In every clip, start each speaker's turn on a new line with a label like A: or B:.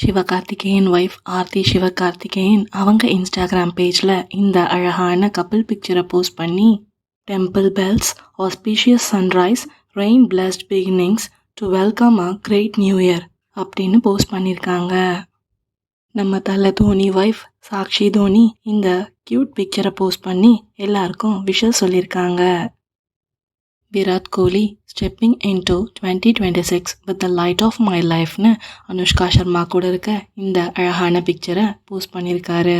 A: Sivakarthikeyan wife Aarthi Sivakarthikeyan அவங்க Instagram பேஜில் இந்த அழகான கப்பல் பிக்சரை போஸ்ட் பண்ணி temple bells auspicious sunrise rain blessed beginnings to welcome a great new year அப்படின்னு போஸ்ட் பண்ணியிருக்காங்க நம்ம தலை தோனி ஒய்ஃப் சாக்ஷி தோனி இந்த க்யூட் பிக்சரை போஸ்ட் பண்ணி எல்லாருக்கும் விஷஸ் சொல்லியிருக்காங்க Virat Kohli stepping into twenty twenty six with the light of my லைஃப்னு அனுஷ்கா சர்மா கூட இருக்க இந்த அழகான பிக்சரை போஸ்ட் பண்ணியிருக்காரு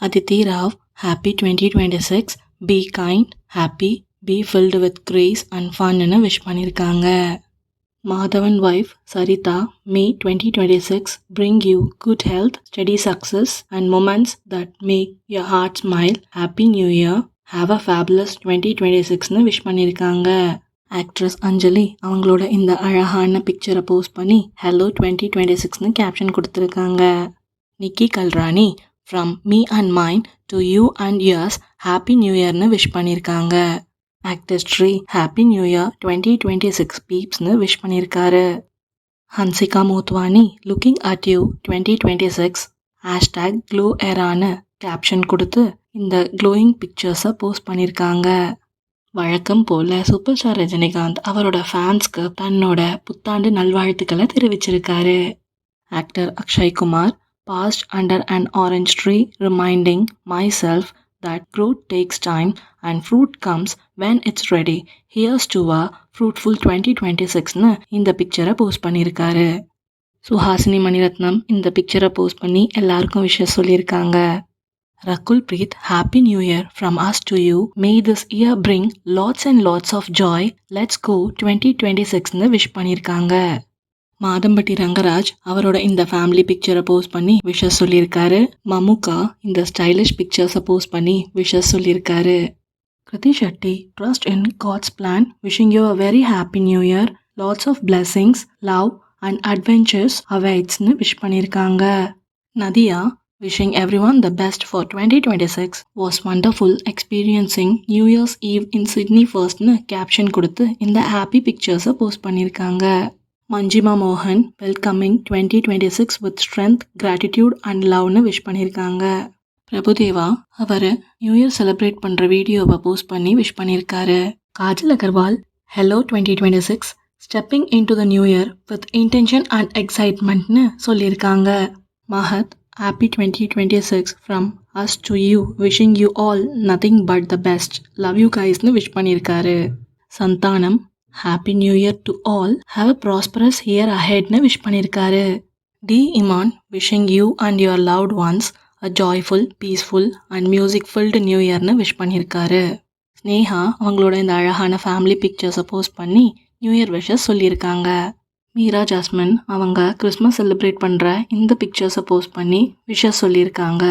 A: Aditi Rao happy twenty twenty six be kind happy be filled with grace and fun wish பண்ணியிருக்காங்க Madhavan wife Sarita may twenty twenty six bring you good health steady success and moments that make your heart smile happy new year have a fabulous twenty twenty சிக்ஸ்னு wish பண்ணியிருக்காங்க. Actress Anjali அவங்களோட இந்த அழகான பிக்சரை post பண்ணி hello twenty twenty சிக்ஸ்னு caption கொடுத்துருக்காங்க. Nikki Galrani from me and mind to you and years happy new இயர்னு wish பண்ணியிருக்காங்க. Actor Sri happy new year twenty twenty six பீப்ஸ்னு wish பண்ணியிருக்காரு. Hansika Motwani looking at you twenty twenty six hashtag glow ஏரான்னு caption கொடுத்து இந்த glowing பிக்சர்ஸை post பண்ணியிருக்காங்க வழக்கம் போல் super star Rajinikanth அவரோட ஃபேன்ஸ்க்கு தன்னோட புத்தாண்டு நல்வாழ்த்துக்களை தெரிவிச்சிருக்காரு. Actor Akshay Kumar past under and orange tree reminding myself that growth takes time and fruit comes when it's ready here's to a fruitful twenty twenty சிக்ஸ்னு இந்த பிக்சரை போஸ்ட் பண்ணியிருக்காரு சுஹாசினி மணிரத்னம் இந்த பிக்சரை போஸ்ட் பண்ணி எல்லாருக்கும் விஷயம் சொல்லியிருக்காங்க Rakul Preet, Happy New Year from us to you. May this year bring lots and lots of joy. Let's go 2026னு விஷ் பண்ணியிருக்காங்க. மாதம்பட்டி ரங்கராஜ் அவரோட இந்த ஃபேமிலி பிக்சரை போஸ்ட் பண்ணி விஷஸ் சொல்லியிருக்காரு. மமுகா இந்த ஸ்டைலிஷ் பிக்சர்ஸை போஸ்ட் பண்ணி விஷஸ் சொல்லியிருக்காரு. Krithi Shetty trust in God's plan wishing you a very happy new year lots of blessings love and adventures அவைட்ஸ்னு wish பண்ணியிருக்காங்க. Nadiya Wishing everyone the best for 2026 was wonderful experiencing new year's eve in Sydney ஃபர்ஸ்ட்னு caption கொடுத்து இந்த happy பிக்சர்ஸை post பண்ணியிருக்காங்க மஞ்சிமா மோகன் welcoming twenty twenty six with strength gratitude and லவ்னு wish பண்ணியிருக்காங்க பிரபுதேவா அவர் new year celebrate பண்ணுற வீடியோவை போஸ்ட் பண்ணி விஷ் பண்ணியிருக்காரு Kajal Aggarwal hello twenty twenty six stepping in to the new year with intention and எக்ஸைட்மெண்ட்னு சொல்லியிருக்காங்க Mahat Happy 2026 from us to you. Wishing you all nothing but the best. Love you guysனு wish பண்ணியிருக்காரு. Santhanam happy new year to all have a prosperous year அஹெட்னு wish பண்ணியிருக்காரு. D Imman wishing you and your loved ones a joyful peaceful and music filled new இயர்னு wish பண்ணியிருக்காரு. ஸ்னேஹா அவங்களோட இந்த அழகான family பிக்சர்ஸை post பண்ணி new year wishes சொல்லியிருக்காங்க. Meera jasmine அவங்க Christmas celebrate பண்ணுற இந்த பிக்சர்ஸை போஸ்ட் பண்ணி விஷஸ் சொல்லியிருக்காங்க.